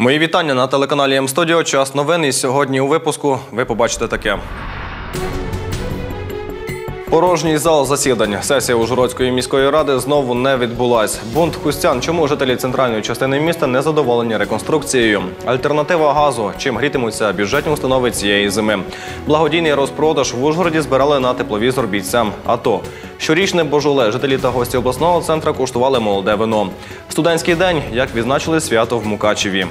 Мої вітання на телеканалі М-Студіо. Час новин. І сьогодні у випуску ви побачите таке. Порожній зал засідань. Сесія Ужгородської міської ради знову не відбулась. Бунт хустян. Чому жителі центральної частини міста не задоволені реконструкцією? Альтернатива газу. Чим грітимуться бюджетні установи цієї зими? Благодійний розпродаж в Ужгороді збирали на тепловізор бійцям. АТО. Щорічне божоле жителі та гості обласного центру куштували молоде вино. Студентський день, як відзначили свято в Мукачеві.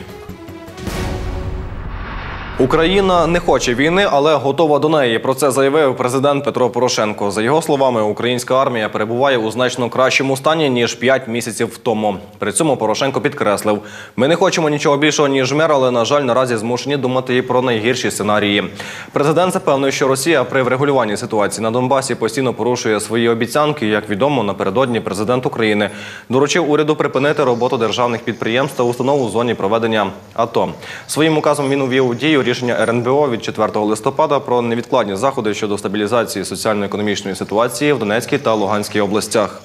Україна не хоче війни, але готова до неї. Про це заявив президент Петро Порошенко. За його словами, українська армія перебуває у значно кращому стані ніж 5 місяців тому. При цьому Порошенко підкреслив: ми не хочемо нічого більшого ніж мир, але на жаль, наразі змушені думати і про найгірші сценарії. Президент запевнив, що Росія при врегулюванні ситуації на Донбасі постійно порушує свої обіцянки. Як відомо, напередодні президент України доручив уряду припинити роботу державних підприємств та установ у зоні проведення АТО. Своїм указом він увів у дію рішення РНБО від 4 листопада про невідкладні заходи щодо стабілізації соціально-економічної ситуації в Донецькій та Луганській областях.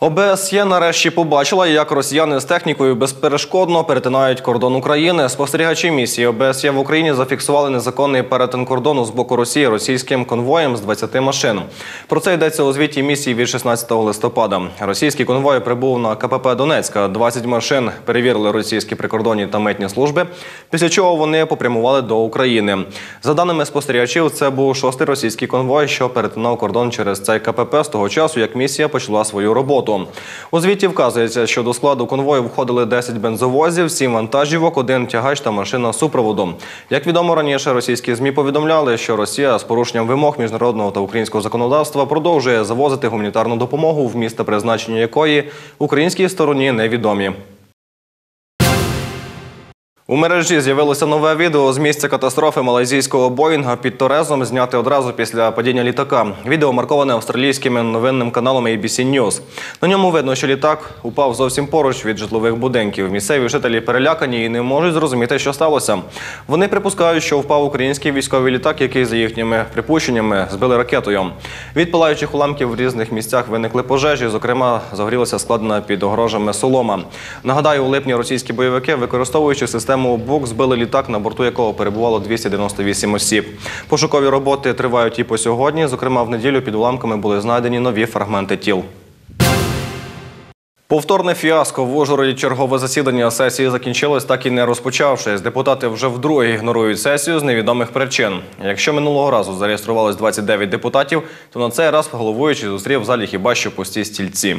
ОБСЄ нарешті побачила, як росіяни з технікою безперешкодно перетинають кордон України. Спостерігачі місії ОБСЄ в Україні зафіксували незаконний перетин кордону з боку Росії російським конвоєм з 20 машин. Про це йдеться у звіті місії від 16 листопада. Російський конвой прибув на КПП Донецька. 20 машин перевірили російські прикордонні та митні служби. Після чого вони попрямували до України. За даними спостерігачів, це був шостий російський конвой, що перетинав кордон через цей КПП з того часу, як місія почала свою роботу. У звіті вказується, що до складу конвою входили 10 бензовозів, 7 вантажівок, один тягач та машина супроводу. Як відомо раніше, російські змі повідомляли, що Росія з порушенням вимог міжнародного та українського законодавства продовжує завозити гуманітарну допомогу в місто призначення якої українській стороні невідомі. У мережі з'явилося нове відео з місця катастрофи малайзійського Боїнга під Торезом, зняте одразу після падіння літака. Відео марковане австралійським новинним каналом ABC News. На ньому видно, що літак упав зовсім поруч від житлових будинків. Місцеві жителі перелякані і не можуть зрозуміти, що сталося. Вони припускають, що впав український військовий літак, який, за їхніми припущеннями, збили ракетою. Від палаючих уламків в різних місцях виникли пожежі. Зокрема, загорілася складена під огрожами солома. Нагадаю, у липні російські бойовики, використовуючи систему систему БОК збили літак, на борту якого перебувало 298 осіб. Пошукові роботи тривають і по сьогодні. Зокрема, в неділю під уламками були знайдені нові фрагменти тіл. Повторне фіаско в Ужгороді чергове засідання сесії закінчилось, так і не розпочавшись. Депутати вже вдруге ігнорують сесію з невідомих причин. Якщо минулого разу зареєструвалось 29 депутатів, то на цей раз головуючий зустрів в залі хіба що пусті стільці.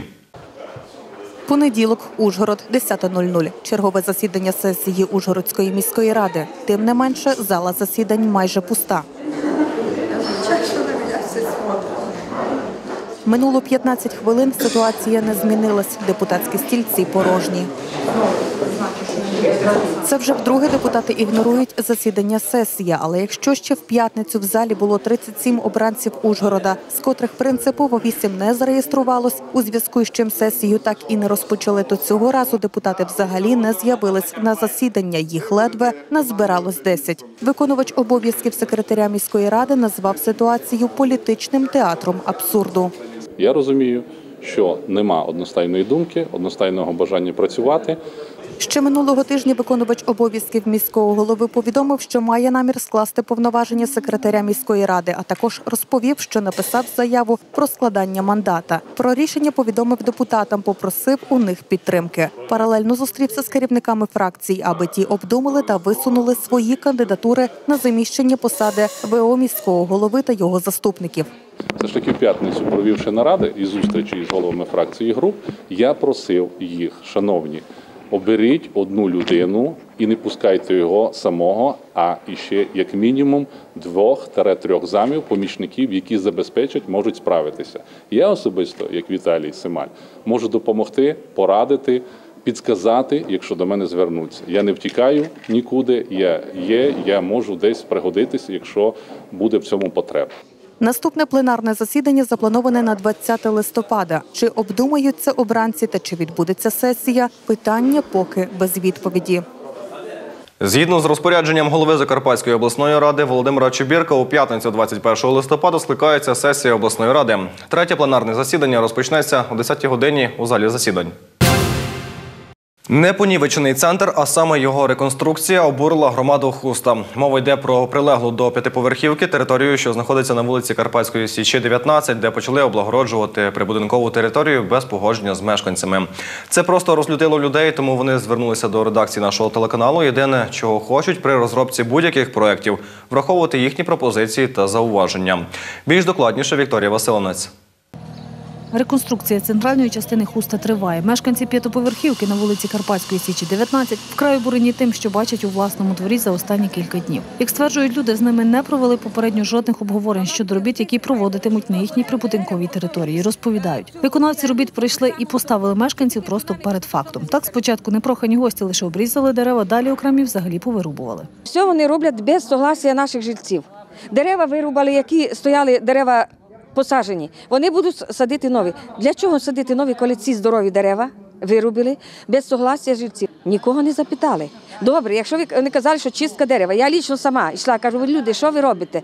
Понеділок, Ужгород, 10.00. Чергове засідання сесії Ужгородської міської ради. Тим не менше, зала засідань майже пуста. Минуло 15 хвилин. Ситуація не змінилась. Депутатські стільці порожні. Це вже вдруге депутати ігнорують засідання сесії. Але якщо ще в п'ятницю в залі було 37 обранців Ужгорода, з котрих принципово 8 не зареєструвалось, у зв'язку з чим сесію так і не розпочали, то цього разу депутати взагалі не з'явились на засідання. Їх ледве назбиралось 10. Виконувач обов'язків секретаря міської ради назвав ситуацію політичним театром абсурду. Я розумію, що нема одностайної думки, одностайного бажання працювати. Ще минулого тижня виконувач обов'язків міського голови повідомив, що має намір скласти повноваження секретаря міської ради, а також розповів, що написав заяву про складання мандата. Про рішення повідомив депутатам, попросив у них підтримки. Паралельно зустрівся з керівниками фракцій, аби ті обдумали та висунули свої кандидатури на заміщення посади ВО міського голови та його заступників. Все ж таки в п'ятницю, провівши наради і зустрічі з головами фракцій і груп, я просив їх, шановні, оберіть одну людину і не пускайте його самого, а іще як мінімум двох-трьох замів помічників, які забезпечать, можуть справитися. Я особисто, як Віталій Семаль, можу допомогти, порадити. Підказати, якщо до мене звернуться. Я не втікаю нікуди. Я є, я можу десь пригодитися, якщо буде в цьому потреба. Наступне пленарне засідання заплановане на 20 листопада. Чи обдумаються обранці та чи відбудеться сесія? Питання поки без відповіді. Згідно з розпорядженням голови Закарпатської обласної ради Володимира Чубірка, у п'ятницю 21 листопада скликається сесія обласної ради. Третє пленарне засідання розпочнеться о 10 годині у залі засідань. Непонівечений центр, а саме його реконструкція обурила громаду Хуста. Мова йде про прилеглу до п'ятиповерхівки територію, що знаходиться на вулиці Карпатської Січі, 19, де почали облагороджувати прибудинкову територію без погодження з мешканцями. Це просто розлютило людей, тому вони звернулися до редакції нашого телеканалу. Єдине, чого хочуть при розробці будь-яких проєктів, враховувати їхні пропозиції та зауваження. Більш докладніше Вікторія Василинець. Реконструкція центральної частини хуста триває. Мешканці п'ятоповерхівки на вулиці Карпатської Січі, 19, вкрай обурені тим, що бачать у власному дворі за останні кілька днів. Як стверджують люди, з ними не провели попередньо жодних обговорень щодо робіт, які проводитимуть на їхній прибудинковій території. Розповідають, виконавці робіт прийшли і поставили мешканців просто перед фактом. Так спочатку непрохані гості лише обрізали дерева, далі окремі взагалі повирубували. Все вони роблять без согласия наших жильців. Дерева вирубали, які стояли дерева посаджені. Вони будуть садити нові. Для чого садити нові, коли ці здорові дерева вирубили без согласия жильців? Нікого не запитали. Добре, якщо ви вони казали, що чистка дерева, я лічно сама йшла, кажу, люди, що ви робите?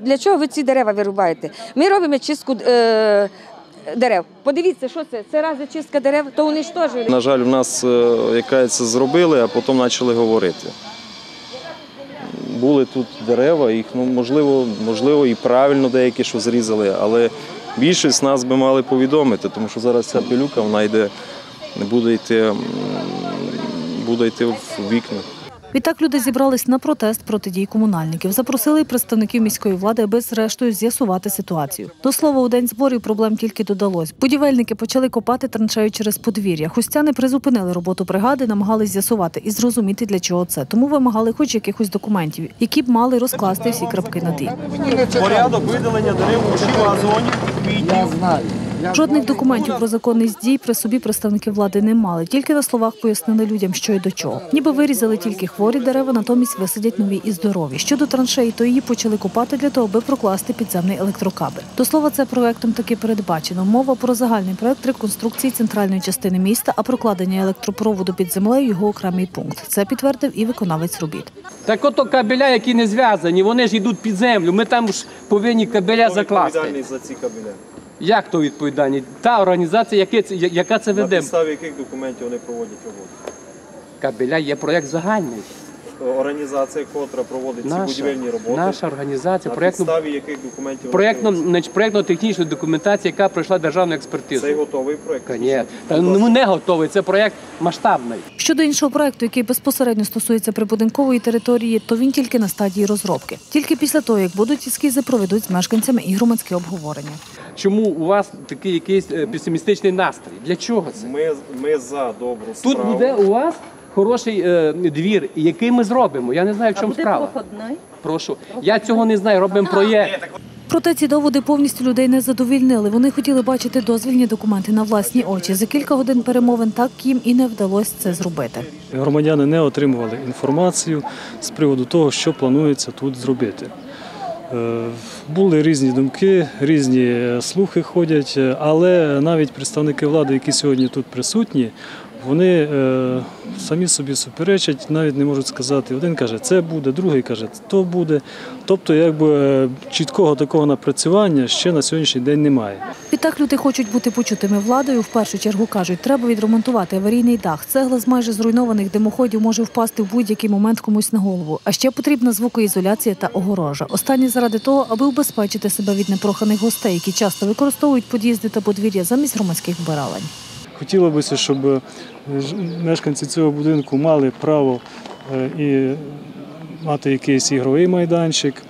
Для чого ви ці дерева вирубаєте? Ми робимо чистку. Е- Дерев, подивіться, що це? Це разве чистка дерев, то уничтожили. На жаль, в нас е, яка зробили, а потім почали говорити. Були тут дерева, їх ну, можливо, можливо і правильно деякі що зрізали, але більшість нас би мали повідомити, тому що зараз ця пилюка вона йде, буде йти, буде йти в вікна. Відтак люди зібрались на протест проти дій комунальників. Запросили й представників міської влади, аби зрештою з'ясувати ситуацію. До слова, у день зборів проблем тільки додалось. Будівельники почали копати траншею через подвір'я. Хустяни призупинили роботу бригади, намагались з'ясувати і зрозуміти, для чого це. Тому вимагали хоч якихось документів, які б мали розкласти всі крапки над «і». порядок видалення дерев у газоні, квітів. Жодних документів про законність дій при собі представники влади не мали. Тільки на словах пояснили людям, що й до чого. Ніби вирізали тільки хворі дерева, натомість висадять нові і здорові. Щодо траншеї, то її почали копати для того, аби прокласти підземний електрокабель. До слова, це проектом таки передбачено. Мова про загальний проект реконструкції центральної частини міста, а прокладення електропроводу під землею його окремий пункт. Це підтвердив і виконавець робіт. Так ото кабеля, які не зв'язані, вони ж йдуть під землю. Ми там ж повинні кабеля закласти. За ці кабінети. Як то відповідальні? Та організація, яке це- я- яка це На веде. підставі яких документів вони проводять роботу? Кабеля є проєкт загальний. Організація, котра проводить ці будівельні роботи. наша організація, на проєктно, підставі яких документів проєктно, вони значить, проєктно-технічна документація, яка пройшла державну експертизу. Цей готовий проєкт. Ні, та ну не готовий. Це проєкт масштабний. Щодо іншого проекту, який безпосередньо стосується прибудинкової території, то він тільки на стадії розробки. Тільки після того, як будуть ескізи, проведуть з мешканцями і громадське обговорення. Чому у вас такий якийсь е, песимістичний настрій? Для чого це? Ми, ми за добру Тут буде у вас хороший е, двір, який ми зробимо. Я не знаю, в чому справа. Прошу. Я цього не знаю. Робимо проєкт. Проте ці доводи повністю людей не задовільнили. Вони хотіли бачити дозвільні документи на власні очі. За кілька годин перемовин так їм і не вдалося це зробити. Громадяни не отримували інформацію з приводу того, що планується тут зробити. Е, Були різні думки, різні е, слухи ходять, е, але навіть представники влади, які сьогодні тут присутні, вони е, самі собі суперечать, навіть не можуть сказати. Один каже, це буде, другий каже, то буде. Тобто, якби е, чіткого такого напрацювання ще на сьогоднішній день немає. Відтак люди хочуть бути почутими владою. В першу чергу кажуть, треба відремонтувати аварійний дах. Цегла з майже зруйнованих димоходів може впасти в будь-який момент комусь на голову. А ще потрібна звукоізоляція та огорожа. Останні заради того, аби убезпечити себе від непроханих гостей, які часто використовують під'їзди та подвір'я замість громадських вбиралень. Хотілося б, щоб е, мешканці цього будинку мали право е, і мати якийсь ігровий майданчик,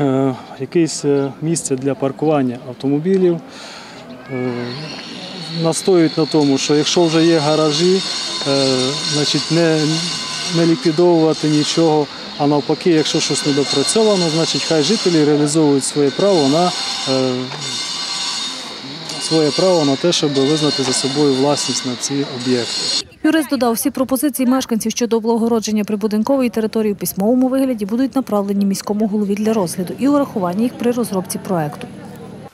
е, якесь місце для паркування автомобілів. Настоюють на тому, що якщо вже є гаражі, значить не, не ліквідовувати нічого, а навпаки, якщо щось недопрацьовано, значить хай жителі реалізовують своє право на своє право на те, щоб визнати за собою власність на ці об'єкти. Юрист додав, всі пропозиції мешканців щодо облагородження прибудинкової території у письмовому вигляді будуть направлені міському голові для розгляду і урахування їх при розробці проекту.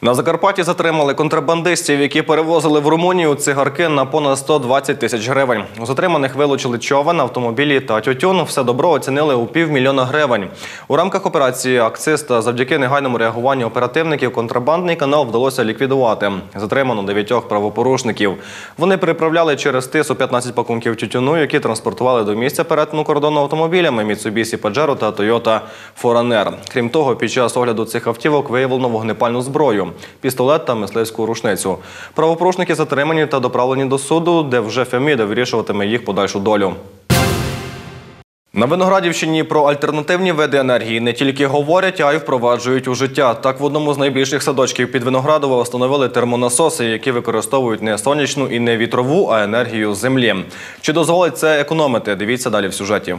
На Закарпатті затримали контрабандистів, які перевозили в Румунію цигарки на понад 120 тисяч гривень. У затриманих вилучили човен, автомобілі та тютюн. Все добро оцінили у півмільйона гривень. У рамках операції «Акциз» та завдяки негайному реагуванню оперативників контрабандний канал вдалося ліквідувати. Затримано дев'ятьох правопорушників. Вони переправляли через тису 15 пакунків тютюну, які транспортували до місця перетину кордону автомобілями Mitsubishi Pajero та Toyota Forerunner. Крім того, під час огляду цих автівок виявлено вогнепальну зброю, пістолет та мисливську рушницю. Правопорушники затримані та доправлені до суду, де вже Феміда вирішуватиме їх подальшу долю. На Виноградівщині про альтернативні види енергії не тільки говорять, а й впроваджують у життя. Так, в одному з найбільших садочків під Виноградово встановили термонасоси, які використовують не сонячну і не вітрову, а енергію землі. Чи дозволить це економити? Дивіться далі в сюжеті.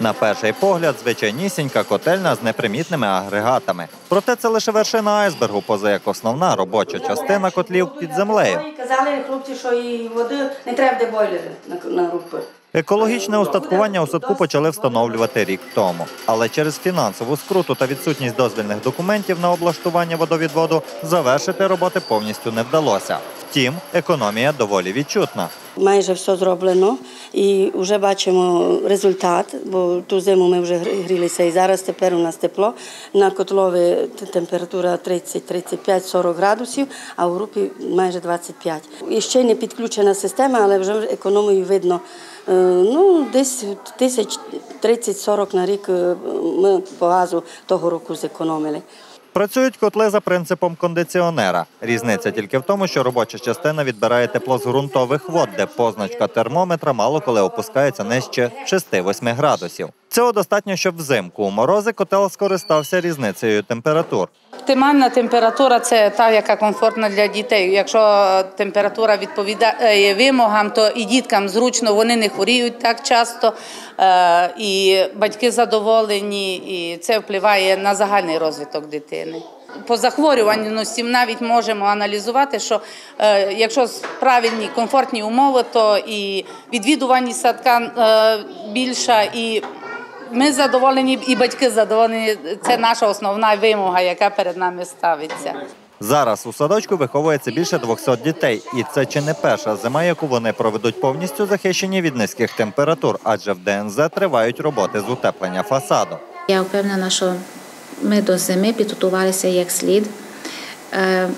На перший погляд, звичайнісінька котельна з непримітними агрегатами. Проте це лише вершина айсбергу, поза як основна робоча частина котлів під землею. Казали хлопці, що і води не треба де бойлери на, руки. Екологічне устаткування у садку почали встановлювати рік тому. Але через фінансову скруту та відсутність дозвільних документів на облаштування водовідводу завершити роботи повністю не вдалося. Втім, економія доволі відчутна. Майже все зроблено і вже бачимо результат, бо ту зиму ми вже грілися і зараз тепер у нас тепло. На котлові температура 30, 35, 40 градусів, а у групі майже 25. І ще не підключена система, але вже економію видно. Е, Ну, десь тисяч 30-40 на рік е, ми по газу того року зекономили. Працюють котли за принципом кондиціонера. Різниця тільки в тому, що робоча частина відбирає тепло з ґрунтових вод, де позначка термометра мало коли опускається нижче 6-8 градусів. Цього достатньо, щоб взимку у морози котел скористався різницею температур. Оптимальна температура це та, яка комфортна для дітей. Якщо температура відповідає вимогам, то і діткам зручно, вони не хворіють так часто, е, і батьки задоволені, і це впливає на загальний розвиток дитини. По захворюваності навіть можемо аналізувати, що е, якщо правильні комфортні умови, то і відвідуваність садка е, більша, і ми задоволені, і батьки задоволені. Це наша основна вимога, яка перед нами ставиться. Зараз у садочку виховується більше 200 дітей, і це чи не перша зима, яку вони проведуть повністю захищені від низьких температур, адже в ДНЗ тривають роботи з утеплення фасаду. Я впевнена, що ми до зими підготувалися як слід. Е,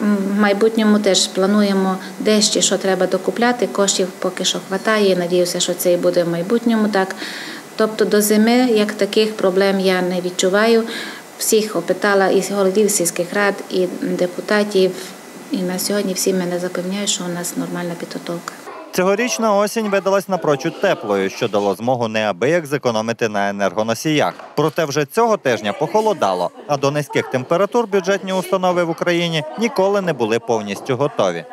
В майбутньому теж плануємо дещо, що треба докупляти. Коштів поки що вистачає. Надіюся, що це і буде в майбутньому так. Тобто до зими як таких проблем я не відчуваю. Всіх опитала і голів сільських рад, і депутатів. І на сьогодні всі мене запевняють, що у нас нормальна підготовка. Цьогорічна осінь видалась напрочуд теплою, що дало змогу неабияк зекономити на енергоносіях. Проте вже цього тижня похолодало, а до низьких температур бюджетні установи в Україні ніколи не були повністю готові.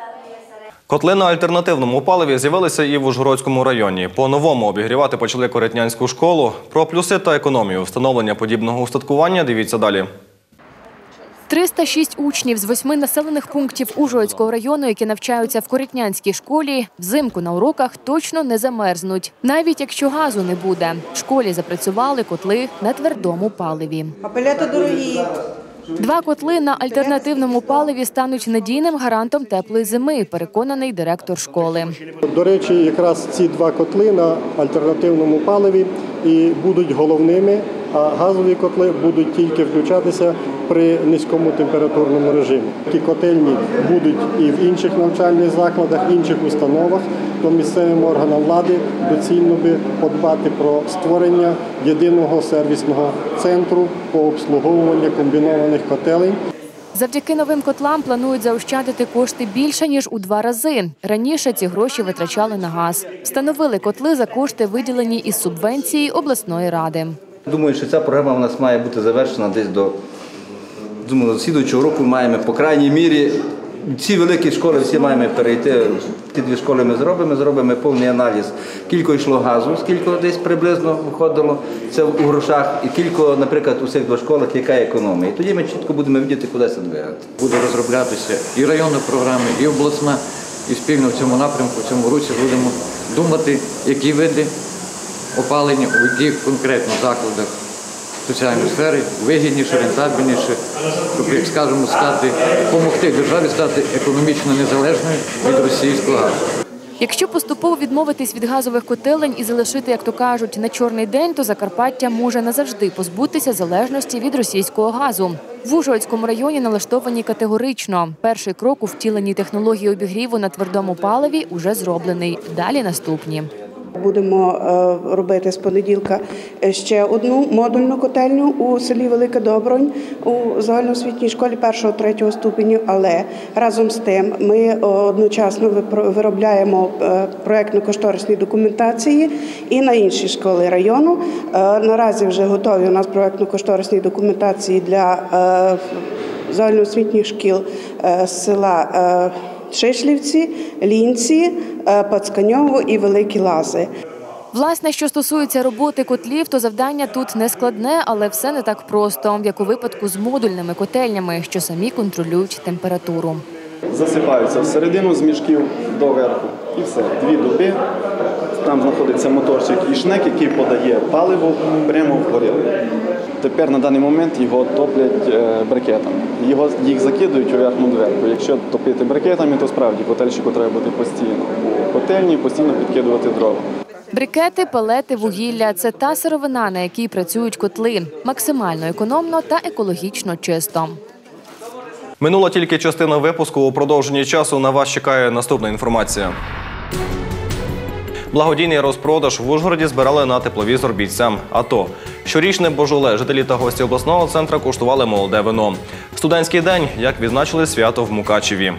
Котли на альтернативному паливі з'явилися і в Ужгородському районі. По-новому обігрівати почали Коритнянську школу. Про плюси та економію встановлення подібного устаткування дивіться далі. 306 учнів з восьми населених пунктів Ужгородського району, які навчаються в Коритнянській школі, взимку на уроках точно не замерзнуть, навіть якщо газу не буде. В школі запрацювали котли на твердому паливі. Апелети дорогі. Два котли на альтернативному паливі стануть надійним гарантом теплої зими, переконаний директор школи. До речі, якраз ці два котли на альтернативному паливі і будуть головними, а газові котли будуть тільки включатися при низькому температурному режимі. Ті котельні будуть і в інших навчальних закладах, інших установах, то місцевим органам влади доцільно би подбати про створення єдиного сервісного центру по обслуговуванню комбінованих котелень. Завдяки новим котлам планують заощадити кошти більше ніж у два рази. Раніше ці гроші витрачали на газ. Встановили котли за кошти, виділені із субвенції обласної ради. Думаю, що ця програма у нас має бути завершена десь до думаю, до слідуючого року маємо, по крайній мірі, ці великі школи всі маємо перейти. Ті дві школи ми зробимо, зробимо повний аналіз. Кілько йшло газу, скільки десь приблизно виходило це у грошах, і кілько, наприклад, у цих двох школах, яка економія. І тоді ми чітко будемо видіти, куди це двигати. Буде розроблятися і районна програма, і обласна, і спільно в цьому напрямку, в цьому році будемо думати, які види опалення у яких конкретно закладах соціальній сфері, вигідніше, рентабельніше, щоб, як скажемо, стати, допомогти державі стати економічно незалежною від російського газу. Якщо поступово відмовитись від газових котелень і залишити, як то кажуть, на чорний день, то Закарпаття може назавжди позбутися залежності від російського газу. В Ужгородському районі налаштовані категорично. Перший крок у втіленні технології обігріву на твердому паливі уже зроблений. Далі наступні. Будемо е, робити з понеділка ще одну модульну котельню у селі Велика Добронь у загальноосвітній школі першого третього ступеню. Але разом з тим ми одночасно випро- виробляємо е, проектно-кошторисні документації і на інші школи району. Е, Наразі вже готові у нас проектно-кошторисні документації для е, загальноосвітніх шкіл е, села. Шишлівці, Лінці, е, Пацканьово і Великі Лази. Власне, що стосується роботи котлів, то завдання тут не складне, але все не так просто, як у випадку з модульними котельнями, що самі контролюють температуру. засипаються всередину з мішків до верху. І все. Дві доби. Там знаходиться моторчик і шнек, який подає паливо прямо в горілку. Тепер на даний момент його топлять е, брикетами. Його, їх закидують у верхню дверку. Якщо топити брикетами, то справді котельщику треба бути постійно у котельні, постійно підкидувати дрова. Брикети, пелети, вугілля це та сировина, на якій працюють котли, максимально економно та екологічно чисто. Минула тільки частина випуску. У продовженні часу на вас чекає наступна інформація. Благодійний розпродаж в Ужгороді збирали на тепловізор бійцям АТО. Щорічне божоле жителі та гості обласного центру куштували молоде вино. Студентський день, як відзначили свято в Мукачеві.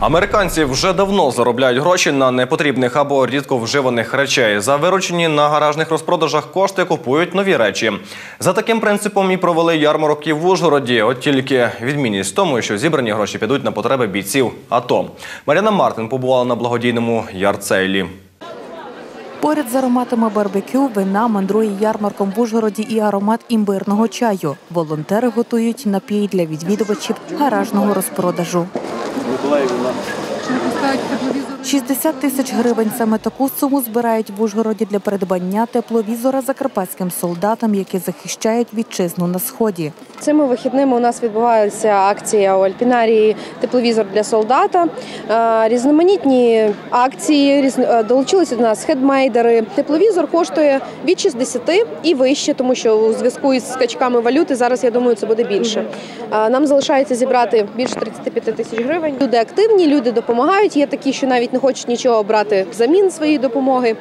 Американці вже давно заробляють гроші на непотрібних або рідко вживаних речей. За виручені на гаражних розпродажах кошти купують нові речі. За таким принципом і провели ярмарок і в Ужгороді. От тільки відмінність в тому, що зібрані гроші підуть на потреби бійців АТО. Мар'яна Мартин побувала на благодійному ярцейлі. Поряд з ароматами барбекю, вина мандрує ярмарком в Ужгороді і аромат імбирного чаю. Волонтери готують напій для відвідувачів гаражного розпродажу. 60 тисяч гривень саме таку суму збирають в Ужгороді для придбання тепловізора закарпатським солдатам, які захищають вітчизну на сході. Цими вихідними у нас відбувається акція у Альпінарії Тепловізор для солдата. Е, Різноманітні акції е, долучилися до нас хедмейдери. Тепловізор коштує від 60 і вище, тому що у зв'язку із скачками валюти зараз я думаю, це буде більше. Е, Нам залишається зібрати більше 35 тисяч гривень. Люди активні, люди допомагають. Є такі, що навіть не хочуть нічого брати взамін своєї допомоги.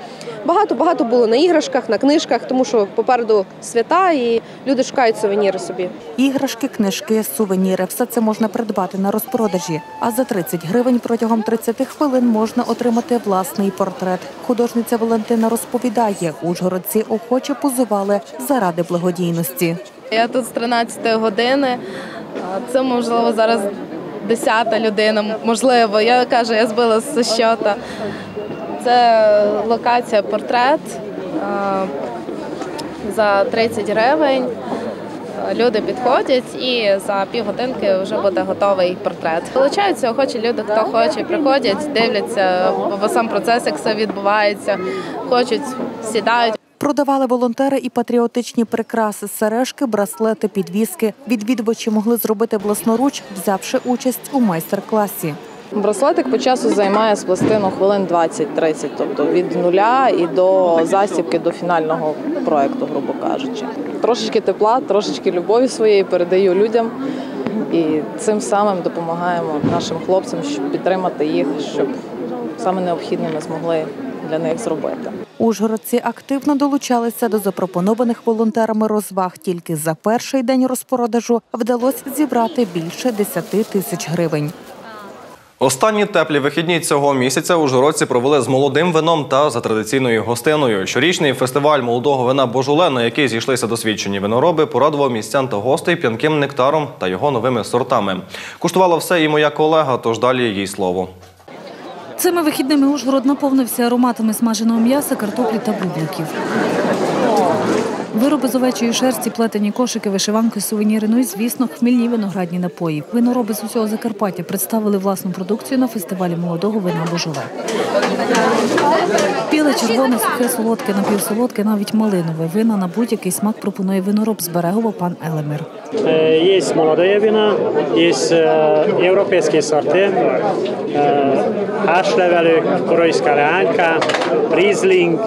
Багато багато було на іграшках, на книжках, тому що попереду свята і люди шукають сувеніри собі. Іграшки, книжки, сувеніри все це можна придбати на розпродажі. А за 30 гривень протягом 30 хвилин можна отримати власний портрет. Художниця Валентина розповідає, ужгородці охоче позували заради благодійності. Я тут з 13 години. А Це можливо зараз 10 людина. Можливо, я кажу, я збила з щота. Це локація портрет за 30 гривень. Люди підходять і за півгодинки вже буде готовий портрет. Долучаються охочі люди, хто хоче, приходять, дивляться, бо сам процес, як все відбувається, хочуть, сідають. Продавали волонтери і патріотичні прикраси, сережки, браслети, підвіски. Відвідувачі могли зробити власноруч, взявши участь у майстер-класі. Браслетик по часу займає з пластину хвилин 20-30, тобто від нуля і до засібки до фінального проекту, грубо кажучи. Трошечки тепла, трошечки любові своєї передаю людям і цим самим допомагаємо нашим хлопцям, щоб підтримати їх, щоб саме необхідне ми змогли для них зробити. Ужгородці активно долучалися до запропонованих волонтерами розваг. Тільки за перший день розпродажу вдалося зібрати більше 10 тисяч гривень. Останні теплі вихідні цього місяця ужгородці провели з молодим вином та за традиційною гостиною. Щорічний фестиваль молодого вина Божуле, на який зійшлися досвідчені винороби, порадував містян та гостей п'янким нектаром та його новими сортами. Куштувала все і моя колега, тож далі їй слово. Цими вихідними Ужгород наповнився ароматами смаженого м'яса, картоплі та бубликів. Вироби з овечої шерсті, плетені кошики, вишиванки, сувеніри, ну і, звісно, хмільні виноградні напої. Винороби з усього Закарпаття представили власну продукцію на фестивалі молодого вина Божоле. Біле, червоне, сухе, солодке, напівсолодке, навіть малинове. Вина на будь-який смак пропонує винороб з Берегова пан Елемир. Е, Есть молодые вина, есть э, европейские сорты, э, Ашлевелик, Куройская лянка, Ризлинг.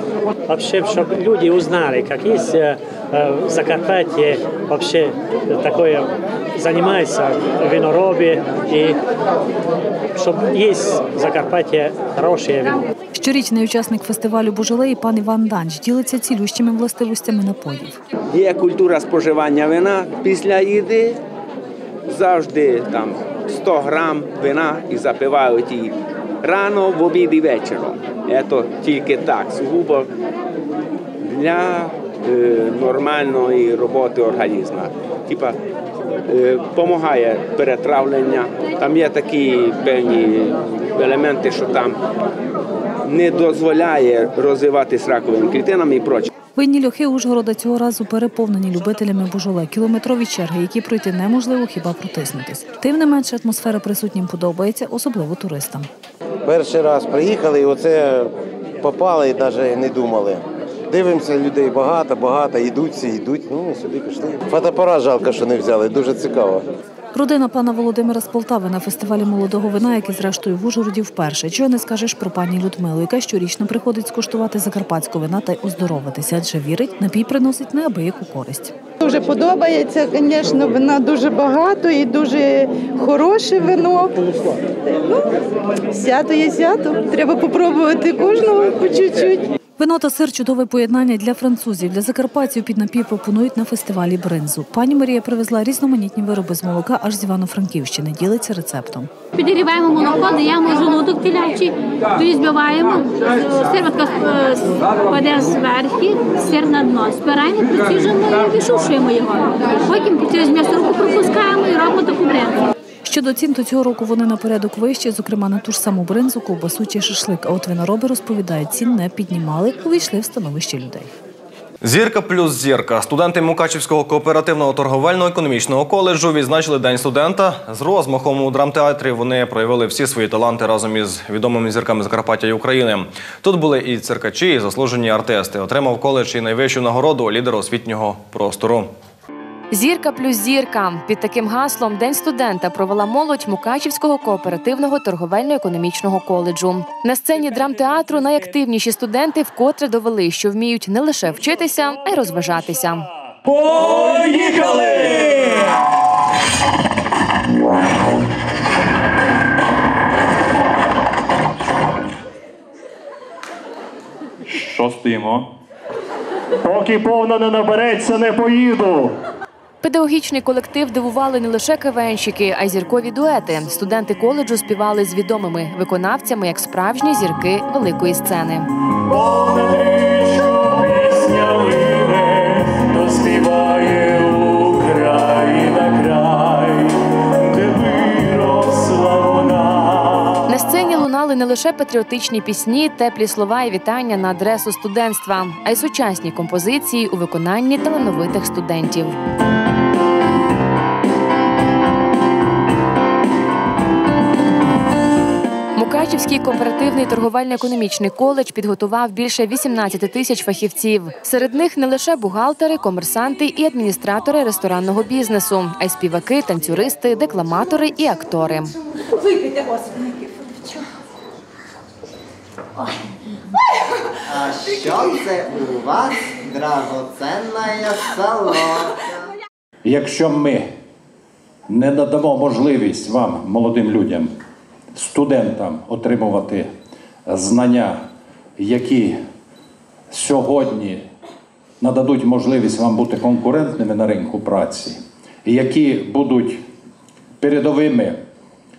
Вообще, чтобы люди узнали, как есть э, э, в Закарпатье вообще такое занимается виноробе, и чтобы есть в Закарпатье хорошее вино. Щорічний учасник фестивалю Божолеї пан Іван Данч ділиться цілющими властивостями напоїв. Є культура споживання вина після їди. Завжди там 100 грам вина і запивають її рано, в обід і вечором. Це тільки так, сугубо для е, нормальної роботи організму. Типа допомагає перетравлення. Там є такі певні елементи, що там не дозволяє розвиватись раковим клітинам і проче. Винні льохи Ужгорода цього разу переповнені любителями Божоле. Кілометрові черги, які пройти неможливо хіба протиснутись. Тим не менше атмосфера присутнім подобається, особливо туристам. Перший раз приїхали і оце попали і навіть не думали. Дивимося, людей багато, багато, йдуть всі, йдуть. Ну, ми сюди пішли. Фотоапарат жалко, що не взяли, дуже цікаво. Родина пана Володимира з Полтави на фестивалі молодого вина, який зрештою в Ужгороді вперше. Чого не скажеш про пані Людмилу, яка щорічно приходить скуштувати закарпатського вина та й оздоровитися, адже вірить, напій приносить неабияку користь. Дуже подобається, звісно, вина дуже багато і дуже хороше вино. Ну, свято є свято. Треба попробувати кожного по чуть-чуть. Вино та сир чудове поєднання для французів. Для закарпатців під напій пропонують на фестивалі бринзу. Пані Марія привезла різноманітні вироби з молока аж з Івано-Франківщини. Ділиться рецептом. Підігріваємо молоко, даємо жолудок телячий, тоді збиваємо, сирватка кладе зверху, сир на дно. Збираємо, приціжимо і вишушуємо його. Потім через м'ясорубку пропускаємо і робимо таку бринзу. Щодо цін, то цього року вони на порядок вищі, зокрема на ту ж саму бринзу, ковбасу чи шашлик. А от винороби розповідають, цін не піднімали, увійшли в становище людей. Зірка плюс зірка. Студенти Мукачівського кооперативного торговельно-економічного коледжу відзначили День студента. З розмахом у драмтеатрі вони проявили всі свої таланти разом із відомими зірками Закарпаття і України. Тут були і циркачі, і заслужені артисти. Отримав коледж і найвищу нагороду лідер освітнього простору. Зірка плюс зірка під таким гаслом День студента провела молодь Мукачівського кооперативного торговельно-економічного коледжу. На сцені драмтеатру найактивніші студенти вкотре довели, що вміють не лише вчитися, а й розважатися. Поїхали! Що стоїмо? Поки повна не набереться, не поїду. Педагогічний колектив дивували не лише КВНщики, а й зіркові дуети. Студенти коледжу співали з відомими виконавцями як справжні зірки великої сцени. На сцені лунали не лише патріотичні пісні, теплі слова і вітання на адресу студентства, а й сучасні композиції у виконанні талановитих студентів. Мукачівський кооперативний торговельно-економічний коледж підготував більше 18 тисяч фахівців. Серед них не лише бухгалтери, комерсанти і адміністратори ресторанного бізнесу, а й співаки, танцюристи, декламатори і актори. Випийте, господи, А що це у вас драгоценне село? Якщо ми не надамо можливість вам, молодим людям, студентам, отримувати знання, які сьогодні нададуть можливість вам бути конкурентними на ринку праці, які будуть передовими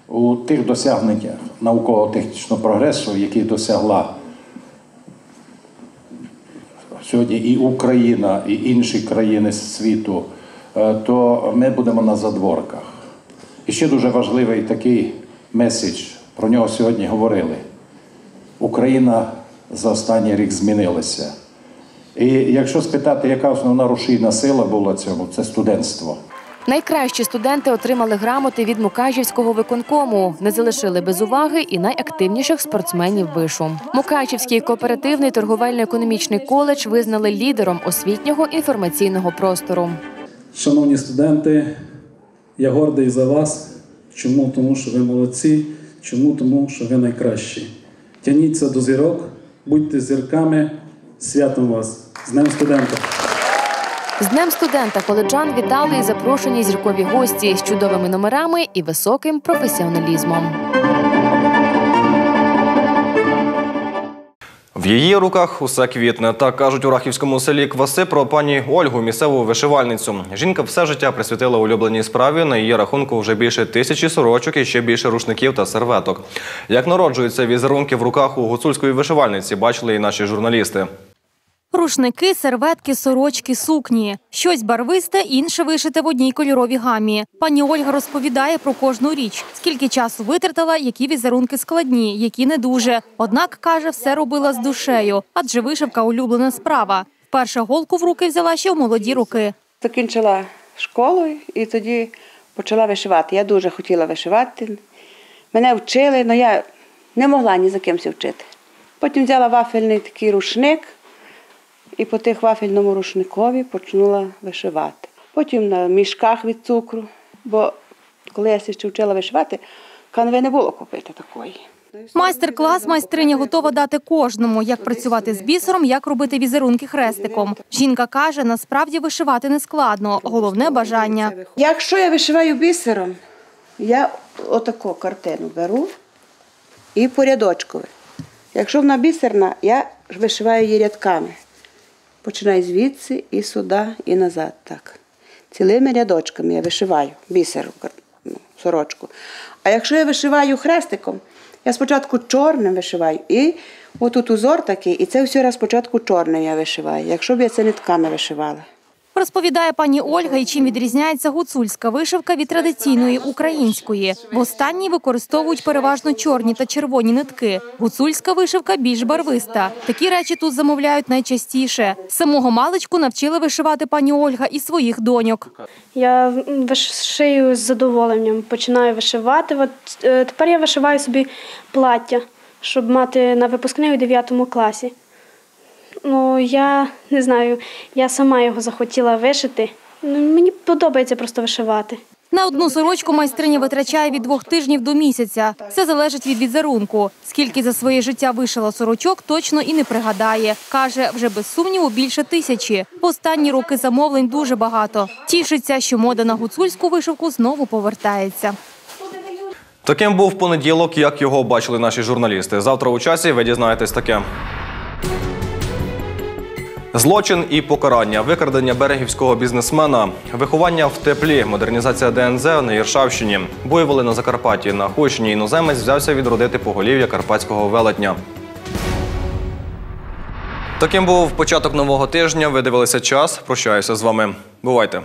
у тих досягненнях науково-технічного прогресу, які досягла сьогодні і Україна, і інші країни світу, е, то ми будемо на задворках. І ще дуже важливий такий меседж, про нього сьогодні говорили. Україна за останній рік змінилася. І якщо спитати, яка основна рушійна сила була цьому, це студентство. Найкращі студенти отримали грамоти від Мукачівського виконкому, не залишили без уваги і найактивніших спортсменів вишу. Мукачівський кооперативний торговельно-економічний коледж визнали лідером освітнього інформаційного простору. Шановні студенти, я гордий за вас. Чому? Тому що ви молодці. Чому? Тому що ви найкращі. Тяніться до зірок, будьте зірками. Святом вас! З Днем студента! З Днем студента коледжан вітали і запрошені зіркові гості з чудовими номерами і високим професіоналізмом. В її руках усе квітне. Так кажуть у рахівському селі Кваси про пані Ольгу, місцеву вишивальницю. Жінка все життя присвятила улюбленій справі. На її рахунку вже більше тисячі сорочок і ще більше рушників та серветок. Як народжуються візерунки в руках у гуцульської вишивальниці, бачили і наші журналісти. Рушники, серветки, сорочки, сукні. Щось барвисте, інше вишите в одній кольоровій гамі. Пані Ольга розповідає про кожну річ, скільки часу витратила, які візерунки складні, які не дуже. Однак каже, все робила з душею, адже вишивка улюблена справа. Вперше голку в руки взяла ще в молоді роки. Закінчила школу і тоді почала вишивати. Я дуже хотіла вишивати. Мене вчили, але я не могла ні за кимось вчити. Потім взяла вафельний такий рушник і по тих вафельному рушникові почала вишивати. Потім на мішках від цукру, бо коли я ще вчила вишивати, канви не було купити такої. Майстер-клас майстриня готова дати кожному, як працювати з бісером, як робити візерунки хрестиком. Жінка каже, насправді вишивати не складно, головне бажання. Якщо я вишиваю бісером, я отаку картину беру і по рядочкові. Якщо вона бісерна, я вишиваю її рядками. Починаю звідси і сюди, і назад. Так. Цілими рядочками я вишиваю бісеру ну, сорочку. А якщо я вишиваю хрестиком, я спочатку чорним вишиваю. І отут узор такий, і це все раз спочатку чорним я вишиваю. Якщо б я це нитками вишивала. Розповідає пані Ольга, і чим відрізняється гуцульська вишивка від традиційної української. В останній використовують переважно чорні та червоні нитки. Гуцульська вишивка більш барвиста. Такі речі тут замовляють найчастіше. Самого маличку навчили вишивати пані Ольга і своїх доньок. Я шию з задоволенням, починаю вишивати. От е, тепер я вишиваю собі плаття, щоб мати на випускний у 9 класі. Ну, я не знаю, я сама його захотіла вишити. Ну, мені подобається просто вишивати. На одну сорочку майстриня витрачає від двох тижнів до місяця. Все залежить від візерунку. Скільки за своє життя вишила сорочок, точно і не пригадає. Каже, вже без сумніву більше тисячі. Останні роки замовлень дуже багато. Тішиться, що мода на гуцульську вишивку знову повертається. Таким був понеділок, як його бачили наші журналісти. Завтра у часі ви дізнаєтесь таке. Злочин і покарання, викрадення берегівського бізнесмена, виховання в теплі, модернізація ДНЗ на Єршавщині, буйволи на Закарпатті. На Хойщині іноземець взявся відродити поголів'я карпатського велетня. Таким був початок нового тижня. Ви дивилися час. Прощаюся з вами. Бувайте.